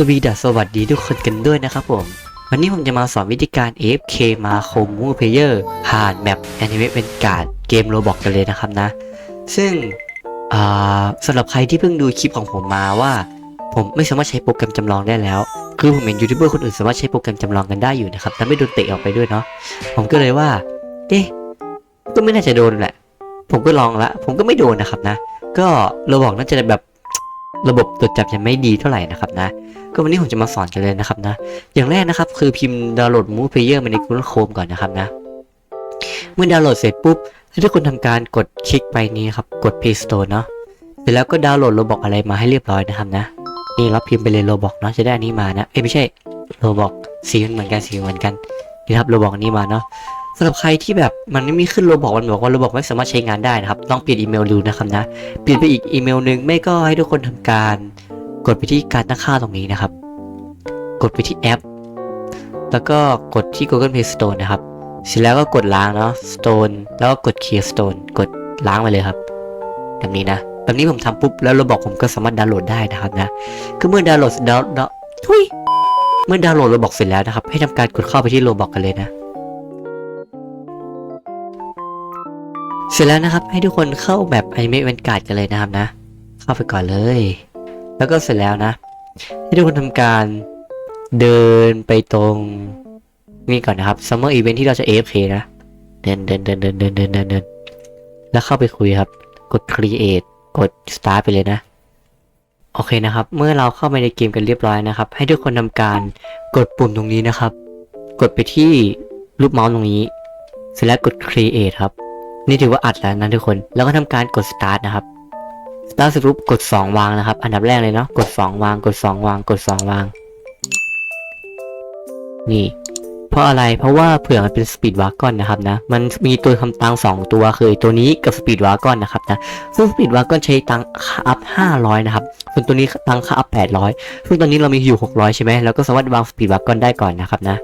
สวีดัสวัสดีทุกคนกันด้วยนะครับผม วันนี้ผมจะมาสอนวิธีการ AFK มาโคมมูเพเยอร์ผ่านแมปแอนิเมะเป็นการ์ดเกมโรบอกกันเลยนะครับนะ ซึ่งสำหรับใครที่เพิ่งดูคลิปของผมมาว่า ผมไม่สามารถใช้โปรแกรมจำลองได้แล้ว คือผมเห็นยูทูบเบอร์คนอื่นสามารถใช้โปรแกรมจำลองกันได้อยู่นะครับแต่ไม่โดนเตะออกไปด้วยเนาะผมก็เลยว่าเอ๊ะก็ไม่น่าจะโดนแหละ ผมก็ลองละ ผมก็ไม่โดนนะครับนะ ก็เรบอกน่าจะแบบ ระบบตรวจจับยังไม่ดีเท่าไหร่นะครับนะ ก็วันนี้ผมจะมาสอนกันเลยนะครับนะ อย่างแรกนะครับคือพิมพ์ดาวน์โหลดมูฟเพลเยอร์มาใน Google Chrome ก่อนนะครับนะ เมื่อดาวน์โหลดเสร็จปุ๊บให้ทุกคนทำการกดคลิกไปนี้ครับ กด Play Store เนาะ เสร็จแล้วก็ดาวน์โหลดโรบอกอะไรมาให้เรียบร้อยนะครับนะ นี่เราพิมพ์ไปเลยโรบอกเนาะจะได้อันนี้มานะ เอ้ยไม่ใช่โรบอกสีเหมือนกันสีเหมือนกัน นี่ครับโรบอกอันนี้มาเนาะ สำหรับใครที่แบบมันไม่มีขึ้นโรบอกมันบอกว่าโรบอกไม่สามารถใช้งานได้นะครับต้องเปลี่ยนอีเมลดูนะครับนะเปลี่ยนไปอีกอีเมลหนึ่งไม่ก็ให้ทุกคนทำการกดไปที่การตั้งค่าตรงนี้นะครับ กดไปที่แอป แล้วก็กดที่ Google Play Store นะครับ เสร็จแล้วก็กดล้างเนาะ Stone แล้วก็กด Clear Stone กดล้างไปเลยครับแบบนี้นะแบบนี้ผมทำปุ๊บแล้วราบอกผมก็สามารถดาวน์โหลดได้นะครับนะก็เมื่อดาวน์โหลดดาวน์ดาวทุยเมื่อดาวน์โหลดโรบอเสร็จแล้วนะครับ ให้ทำการกดเข้าไปที่โรบอกกันเลยนะ เสร็จแล้วนะครับ ให้ทุกคนเข้าแบบอนิเมะเวนการ์ดกันเลยนะครับนะ เข้าไปก่อนเลย แล้วก็เสร็จแล้วนะ ให้ทุกคนทำการเดินไปตรงนี่ก่อนนะครับ Summer Event ที่เราจะ AFK นะ เดินเดินเดินเดินเดินเดินเดินเดินแล้วเข้าไปคุยครับ กด Create กด Start ไปเลยนะ โอเคนะครับ เมื่อเราเข้าไปในเกมกันเรียบร้อยนะครับ ให้ทุกคนทำการกดปุ่มตรงนี้นะครับ กดไปที่รูปเมาส์ตรงนี้ เสร็จแล้วกด Create ครับ นี่ถือว่าอัดแล้วนะทุกคน แล้วก็ทำการกด Start นะครับ Start เสร็จปุ๊บกด 2 วางนะครับ อันดับแรกเลยเนาะกด 2 วาง กด 2 วาง กด 2 วาง นี่ เพราะอะไรเพราะว่าเผื่อมันเป็น Speed Wagon นะครับนะ มันมีตัวทำตังค์2ตัวคือตัวนี้กับ Speed Wagon นะครับนะซึ่ง Speed Wagon ใช้ตังค่าอัพ500นะครับส่วนตัวนี้ตังค่าอัพ800ซึ่งตอนนี้เรามีอยู่600ใช่ไหมแล้วก็สามารถวาง Speed Wagon ได้ก่อนนะครับนะ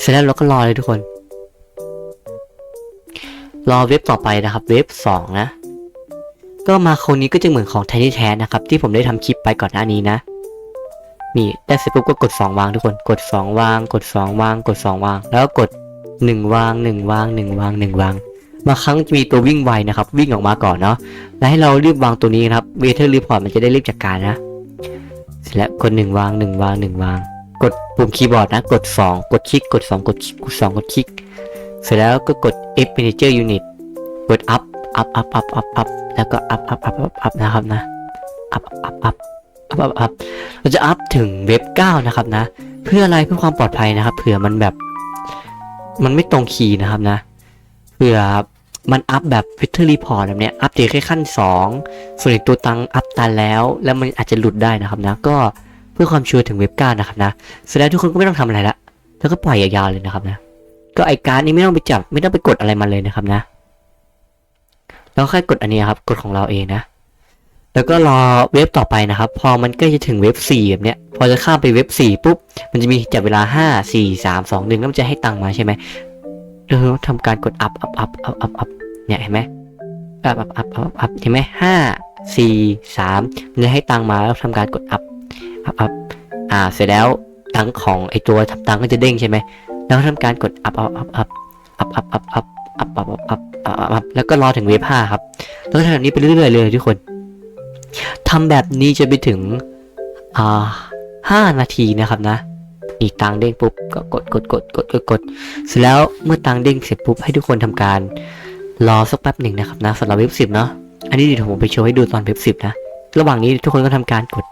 เสร็จแล้วเราก็รอเลยทุกคน รอเว็บต่อไปนะครับ เว็บสองนะ ก็มาครนี้ก็จะเหมือนของไทนี่แท้นะครับ ที่ผมได้ทำคลิปไปก่อนหน้านี้นะ นี่ได้เสร็จปุ๊บก็กด 2 วางทุกคน กด 2 วาง กด 2 วาง กด 2 วาง แล้วก็กด 1 วาง 1 วาง 1 วาง 1 วางบางครั้งจะมีตัววิ่งไวนะครับ วิ่งออกมาก่อนเนาะแล้วให้เรารีบวางตัวนี้นะครับเวเทอร์รีพอร์ตมันจะได้รีบจัดการนะเสร็จแล้วกด1วาง1วาง1วาง กดปุ่มคีย์บอร์ดนะ กด 2 กดคลิกกด 2 กดคลิกกด2กดคลิก เสร็จแล้วก็กด F Manager Unit กด up up up up up up แล้วก็ up up up up up นะครับนะ up up up up up up เราจะ up ถึงเว็บ 9 นะครับนะ เพื่ออะไรเพื่อความปลอดภัยนะครับ เผื่อมันแบบ มันไม่ตรงคีย์นะครับนะ เผื่อมันอัพแบบ f i t t e r report แบบเนี้ย อัพเดตแค่ขั้น 2 ส่วนอีกตัวตังอัพตันแล้ว แล้วมันอาจจะหลุดได้นะครับนะ ก็เพื่อความชัวร์ถึงเว็บ 9 นะครับนะ เสร็จแล้วทุกคนก็ไม่ต้องทำอะไรละ แล้วก็ปล่อยยาวๆเลยนะครับนะ ก็ไอการ์ดนี้ไม่ต้องไปจับ ไม่ต้องไปกดอะไรมาเลยนะครับนะแล้วแค่กดอันนี้ครับ กดของเราเองนะ แล้วก็รอเว็บต่อไปนะครับ พอมันใกล้จะถึงเว็บ4แบบเนี้ย พอจะข้ามไปเว็บ4ปุ๊บ มันจะมีจับเวลา 5 4 3 2 1แล้วมันจะให้ตังมาใช่ไหมเออทำการกด up up up up up up เนี่ยเห็นไหม up up up up up เห็นไหมห้าสี่สามมันจะให้ตังมาแล้วทำการกด up up up อ่าเสร็จแล้วตังของไอตัวทำตังก็จะเด้งใช่ไหม แล้วทำการกด up up up up up up up up up up up up up up แล้วก็รอถึงเวฟห้าครับแล้วทำแบบนี้ไปเรื่อยๆเลยทุกคนทำแบบนี้จะไปถึงอ่าห้านาทีนะครับนะอีกตังเด้งปุ๊บก็กดกดกดกดกดกดเสร็จแล้วเมื่อตังเด้งเสร็จปุ๊บให้ทุกคนทำการรอสักแป๊บหนึ่งนะครับนะสำหรับเว็บสิบเนาะอันนี้เดี๋ยวผมไปโชว์ให้ดูตอนเว็บสิบนะระหว่างนี้ทุกคนก็ทำการกด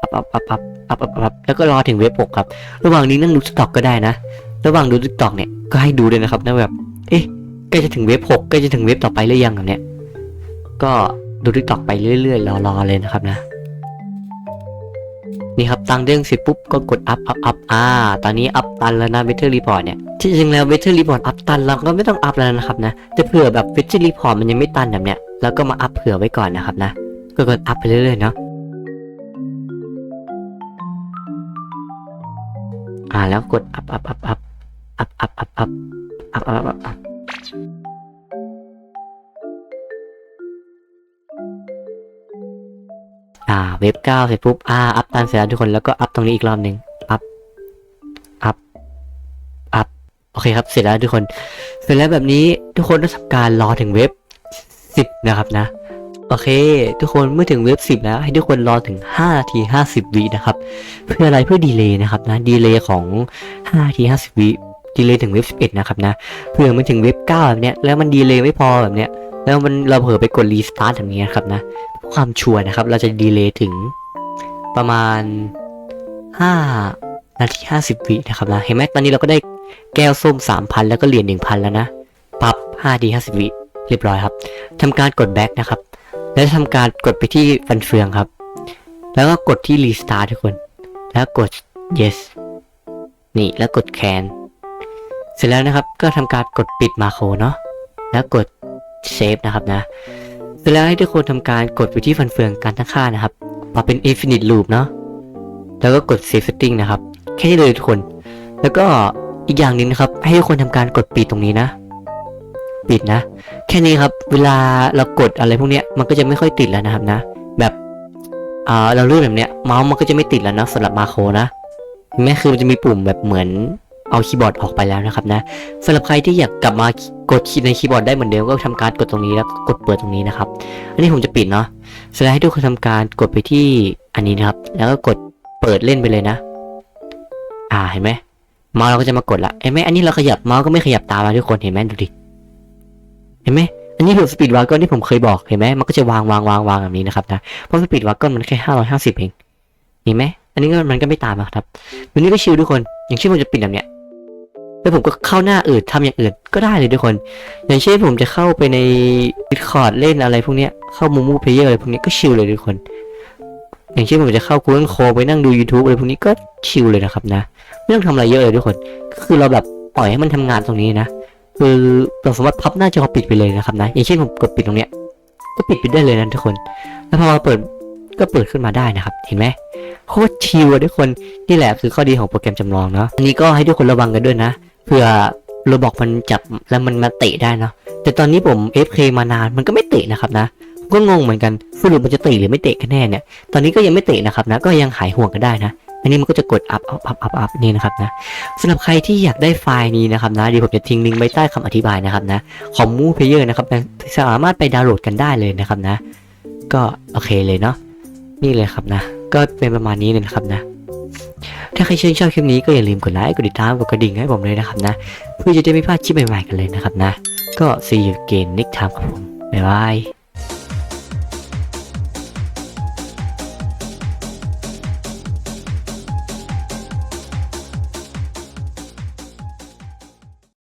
อัพอัพอัพอัพอัพอัพอัพแล้วก็รอถึงเว็บหกครับ ระหว่างนี้นั่งดูสต็อกก็ได้นะ ระหว่างดูติ๊กตอกเนี่ยก็ให้ดูเลยนะครับนะแบบ เอ๊ะใกล้จะถึงเว็บหกใกล้จะถึงเว็บต่อไปหรือยังแบบเนี้ยก็ดูติ๊กตอกไปเรื่อยๆรอๆเลยนะครับนะนี่ครับตังค์เด้งเสร็จปุ๊บก็กดอัพอัพอัพอ่าตอนนี้อัพตันแล้วนะเวทเทอร์รีพอร์ตเนี่ยที่จริงแล้วเวทเทอร์รีพอร์ตอัพตันเราก็ไม่ต้องอัพแล้วนะครับนะแต่เผื่อแบบเวทเทอร์รีพอร์ตมันยังไม่ตันแบบเนี้ยเราก็มาอัพเผื่อไว้ก่อนนะครับนะก็กดอัพไปเรื่อยๆเนาะ อ่าแล้วกดอัพอัพอัพอัพอัพอัพอัพอัพอัพอัพอัพอัพอ่าเว็บเก้าเสร็จปุ๊บอ่าอัพตันเสร็จแล้วทุกคนแล้วก็อัพตรงนี้อีกรอบหนึ่งอัพอัพอัพโอเคครับเสร็จแล้วทุกคน เสร็จแล้วแบบนี้ทุกคนต้องทำการรอถึงเว็บสิบนะครับนะ โอเค ทุกคนเมื่อถึงเว็บสิบแล้ว ให้ทุกคนรอถึง5นาที 50 วินะครับ เพื่ออะไรเพื่อดีเลย์นะครับนะดีเลย์ของ5นาที 50 วิดีเลย์ถึงเว็บ 11 นะครับนะเพื่อมันถึงเว็บ 9 แบบเนี้ยแล้วมันดีเลย์ไม่พอแบบเนี้ยแล้วมันเราเผลอไปกดรีสตาร์ทแบบนี้นะครับนะความชัวร์นะครับ เราจะดีเลย์ถึงประมาณ 5 นาที 50 วินะครับนะเห็นไหมตอนนี้เราก็ได้แก้วส้ม 3,000 แล้วก็เหรียญ1,000 แล้วนะ ปรับ5นาที 50 วิเรียบร้อยครับทำการกดแบ็กนะครับ แล้วทำการกดไปที่ฟันเฟืองครับ แล้วก็กดที่ restart ทุกคน แล้วกด yes นี่แล้วกด can เสร็จแล้วนะครับก็ทำการกดปิดมาโครเนาะแล้วกด save นะครับนะ เสร็จแล้วให้ทุกคนทำการกดไปที่ฟันเฟืองการตั้งค่านะครับปรับเป็น infinite loop เนาะแล้วก็กด save setting นะครับ แค่นี้เลยทุกคน แล้วก็อีกอย่างหนึงนะครับ ให้ทุกคนทำการกดปิดตรงนี้นะ ปิดนะ แค่นี้ครับ เวลาเรากดอะไรพวกเนี้ยมันก็จะไม่ค่อยติดแล้วนะครับนะ แบบอ่าเราเลื่อนแบบเนี้ยเมาส์มันก็จะไม่ติดแล้วนะสำหรับมาโครนะเห็นไหมคือมันจะมีปุ่มแบบเหมือนเอาคีย์บอร์ดออกไปแล้วนะครับนะสำหรับใครที่อยากกลับมากดคีย์ในคีย์บอร์ดได้เหมือนเดิมก็ทำการกดตรงนี้แล้วกดเปิดตรงนี้นะครับ อันนี้ผมจะปิดเนาะเสร็จแล้วให้ทุกคนทำการกดไปที่อันนี้นะครับ แล้วก็กดเปิดเล่นไปเลยนะ อ่าเห็นไหมเมาส์เราก็จะมากดละเห็นไหมอันนี้เราขยับเมาส์ก็ไม่ขยับตามมาทุกคนเห็นไหมดูดิ เห็นไหมอันนี้คือสปีดวากอนที่ผมเคยบอกเห็นไหมมันก็จะวางวางวางวางแบบนี้นะครับนะเพราะสปีดวากอนมันแค่ห้าร้อยห้าสิบเองเห็นไหมอันนี้ก็มันก็ไม่ตามนะครับวันนี้ก็ชิลทุกคน อย่างเช่นผมจะปิดแบบเนี้ยแล้วผมก็เข้าหน้าอื่นทำอย่างอื่นก็ได้เลยทุกคน อย่างเช่นผมจะเข้าไปใน Discord เล่นอะไรพวกเนี้ยเข้ามูมูเพลเยอร์อะไรพวกนี้ก็ชิลเลยทุกคน อย่างเช่นผมจะเข้า Google Chrome ไปนั่งดู YouTube อะไรพวกนี้ก็ชิลเลยนะครับนะไม่ต้องทำอะไรเยอะเลยทุกคนก็คือเราแบบปล่อยให้มันทำงานตรงนี้นะ คือเราสามารถพับหน้าจอปิดไปเลยนะครับนะอย่างเช่นผมกดปิดตรงเนี้ยก็ปิดไปได้เลยนะทุกคน แล้วพอมาเปิดก็เปิดขึ้นมาได้นะครับ เห็นไหมโคตรชิลอะทุกคนนี่แหละคือข้อดีของโปรแกรมจำลองเนาะอันนี้ก็ให้ทุกคนระวังกันด้วยนะเผื่อโรบอกมันจับแล้วมันมาเตะได้เนาะแต่ตอนนี้ผม FK มานานมันก็ไม่เตะนะครับนะก็งงเหมือนกันสรุปมันจะเตะหรือไม่เตะกันแน่เนี่ย ตอนนี้ก็ยังไม่เตะนะครับนะ ก็ยังหายห่วงกันได้นะ อันนี้มันก็จะกดอัพอัพอัพอัพอัพนี่นะครับนะสำหรับใครที่อยากได้ไฟล์นี้นะครับนะเดี๋ยวผมจะทิ้งลิงก์ไว้ใต้คำอธิบายนะครับนะของมูเพเยอร์นะครับสามารถไปดาวน์โหลดกันได้เลยนะครับนะ ก็โอเคเลยเนาะนี่เลยครับนะ ก็เป็นประมาณนี้เลยนะครับนะถ้าใครชื่นชอบคลิปนี้ก็อย่าลืมกดไลค์กดติดตามกดกระดิ่งให้ผมเลยนะครับนะ เพื่อจะได้ไม่พลาดคลิปใหม่ๆกันเลยนะครับนะ ก็ see you again next time ครับผมบ๊ายบาย